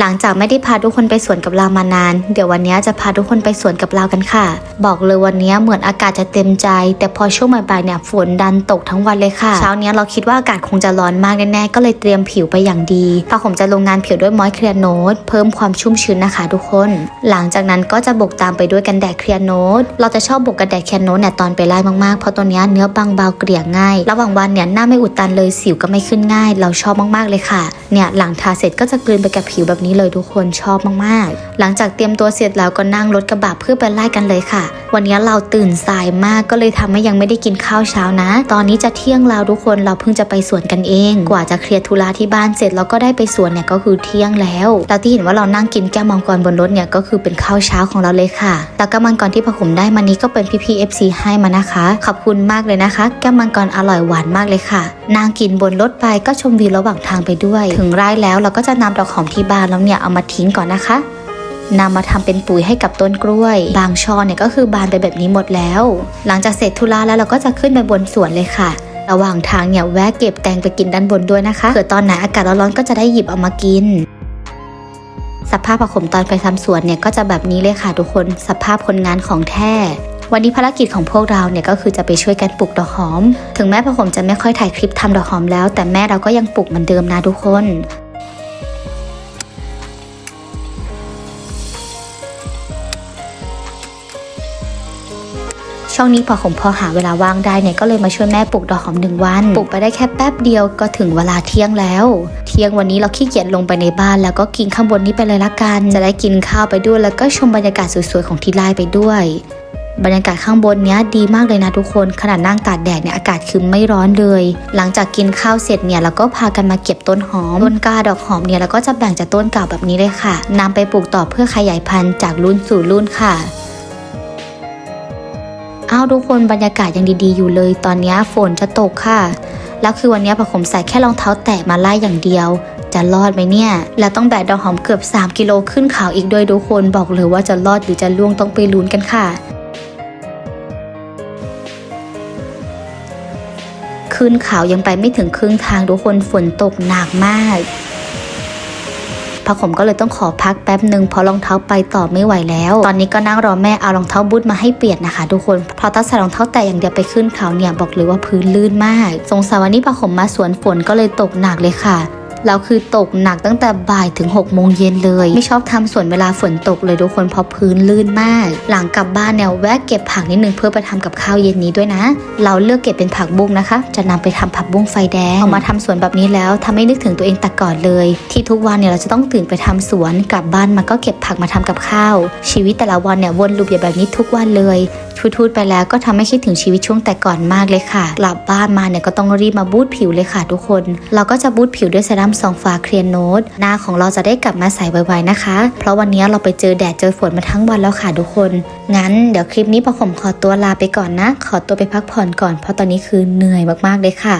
หลังจากไม่ได้พาทุกคนไปสวนกับเรามานาน เดี๋ยววันนี้จะพาทุกคนไปสวนกับเรากันค่ะ บอกเลยวันนี้เหมือนอากาศจะเต็มใจ แต่พอช่วงบ่ายๆเนี่ยฝนดันตกทั้งวันเลยค่ะ เช้านี้เราคิดว่าอากาศคงจะร้อนมากแน่ๆก็เลยเตรียมผิวไปอย่างดีพาผมจะลงงานผิวด้วยมอยเคลียร์โนตเพิ่มความชุ่มชื้นนะคะ ทุกคน หลังจากนั้นก็จะบกตามไปด้วยกันแดดเคลียร์โนตเราจะชอบบกกันแดดเคลียร์โนตเนี่ยตอนไปไล่มากๆเพราะตัวเนี้ยเนื้อบางเบาเกลี่ยง่าย ระหว่างวันเนี่ยหน้าไม่อุดตันเลยสิวก็ไม่ขึ้นง่าย เราชอบมากๆเลยค่ะ เนี่ยหลังทาเสร็จก็จะกลืนไปกับผิวแบบนี้เลยทุกคนชอบมากๆ หลังจากเตรียมตัวเสร็จแล้วก็นั่งรถกระบะเพื่อไปไล่กันเลยค่ะ วันนี้เราตื่นสายมากก็เลยทำให้ยังไม่ได้กินข้าวเช้านะ ตอนนี้จะเที่ยงแล้วทุกคนเราเพิ่งจะไปสวนกันเอง กว่าจะเคลียร์ธุระที่บ้านเสร็จแล้วก็ได้ไปสวนเนี่ยก็คือเที่ยงแล้วแล้วที่เห็นว่าเรานั่งกินแก้วมังกรบนรถเนี่ยก็คือเป็นข้าวเช้าของเราเลยค่ะ แล้วก็มังกรที่ผผมได้มานี้ก็เป็นพี่พีเอฟซีให้มานะคะ ขอบคุณมากเลยนะคะ แก้วมังกรอร่อยหวานมากเลยค่ะ นางกินบนรถไปก็ชมวิวระหว่างทางไปด้วย ถึงไร่แล้วเราก็จะนำดอกหอมที่บ้านแล้วเนี่ยเอามาทิ้งก่อนนะคะนำมาทำเป็นปุ๋ยให้กับต้นกล้วย บางช่อเนี่ยก็คือบานไปแบบนี้หมดแล้ว หลังจากเสร็จธุระแล้วเราก็จะขึ้นไปบนสวนเลยค่ะ ระหว่างทางเนี่ยแวะเก็บแตงไปกินด้านบนด้วยนะคะเกิดตอนไหนอากาศร้อนๆก็จะได้หยิบเอามากิน สภาพผักขมตอนไปทำสวนเนี่ยก็จะแบบนี้เลยค่ะทุกคนสภาพคนงานของแท้วันนี้ภารกิจของพวกเราเนี่ยก็คือจะไปช่วยกันปลูกดอกหอม ถึงแม้ผักขมจะไม่ค่อยถ่ายคลิปทำดอกหอมแล้ว แต่แม่เราก็ยังปลูกเหมือนเดิมนะทุกคน ช่วงนี้พอผมพอหาเวลาว่างได้เนี่ยก็เลยมาช่วยแม่ปลูกดอกหอมหนึ่งวัน ปลูกไปได้แค่แป๊บเดียวก็ถึงเวลาเที่ยงแล้ว เที่ยงวันนี้เราขี้เกียจลงไปในบ้านแล้วก็กินข้างบนนี้ไปเลยละกัน จะได้กินข้าวไปด้วย แล้วก็ชมบรรยากาศสวยๆของที่ไร่ไปด้วยบรรยากาศข้างบนเนี้ยดีมากเลยนะทุกคนขนาดนั่งตากแดดเนี่ยอากาศคือไม่ร้อนเลย หลังจากกินข้าวเสร็จเนี่ยเราก็พากันมาเก็บต้นหอมต้นกล้าดอกหอมเนี่ยเราก็จะแบ่งจากต้นเก่าแบบนี้เลยค่ะนำไปปลูกต่อเพื่อขยายพันธุ์จากรุ่นสู่รุ่นค่ะ อ้าวทุกคนบรรยากาศยังดีๆอยู่เลย ตอนนี้ฝนจะตกค่ะ แล้วคือวันนี้พอผมใส่แค่รองเท้าแตะมาไล่อย่างเดียว จะรอดไหมเนี่ย แล้วต้องแบกดอกหอมเกือบ 3 กิโลขึ้นเขาอีกด้วยทุกคนบอกเลยว่าจะรอดหรือจะล่วงต้องไปลุ้นกันค่ะขึ้นเขายังไปไม่ถึงครึ่งทางทุกคนฝนตกหนักมาก พอผมก็เลยต้องขอพักแป๊บหนึ่งเพราะรองเท้าไปต่อไม่ไหวแล้ว ตอนนี้ก็นั่งรอแม่เอารองเท้าบูทมาให้เปลี่ยนนะคะ ทุกคนเพราะถ้าใส่รองเท้าแตะอย่างเดียวไปขึ้นเขาเนี่ยบอกเลยว่าพื้นลื่นมาก สงสัยวันนี้พอผมมาสวนฝนก็เลยตกหนักเลยค่ะ แล้วคือตกหนักตั้งแต่บ่ายถึง6กโมงเย็นเลย ไม่ชอบทำสวนเวลาฝนตกเลยทุกคนเพราะพื้นลื่นมาก หลังกลับบ้านเนี่ยแวะเก็บผักนิดนึงเพื่อไปทำกับข้าวเย็นนี้ด้วยนะ เราเลือกเก็บเป็นผักบุ้งนะคะ จะนำไปทำผักบุ้งไฟแดงเอามาทำสวนแบบนี้แล้วทำให้นึกถึงตัวเองแต่ก่อนเลย ที่ทุกวันเนี่ยเราจะต้องตื่นไปทำสวนกลับบ้านมาก็เก็บผักมาทำกับข้าว ชีวิตแต่ละวันเนี่ยวนลูปอยู่แบบนี้ทุกวันเลยทูดๆไปแล้วก็ทำให้คิดถึงชีวิตช่วงแต่ก่อนมากเลยค่ะกลับบ้านมาเนี่ยก็ต้องรีบมาบูทผิวเลยค่ะ ทุกคน เราก็จะบูทผิวด้วยเซรั่มซองฝาเคลียร์โน้ตหน้าของเราจะได้กลับมาใสไวๆนะคะ เพราะวันนี้เราไปเจอแดดเจอฝนมาทั้งวันแล้วค่ะทุกคน งั้นเดี๋ยวคลิปนี้พอผมขอตัวลาไปก่อนนะ ขอตัวไปพักผ่อนก่อนเพราะตอนนี้คือเหนื่อยมากๆเลยค่ะ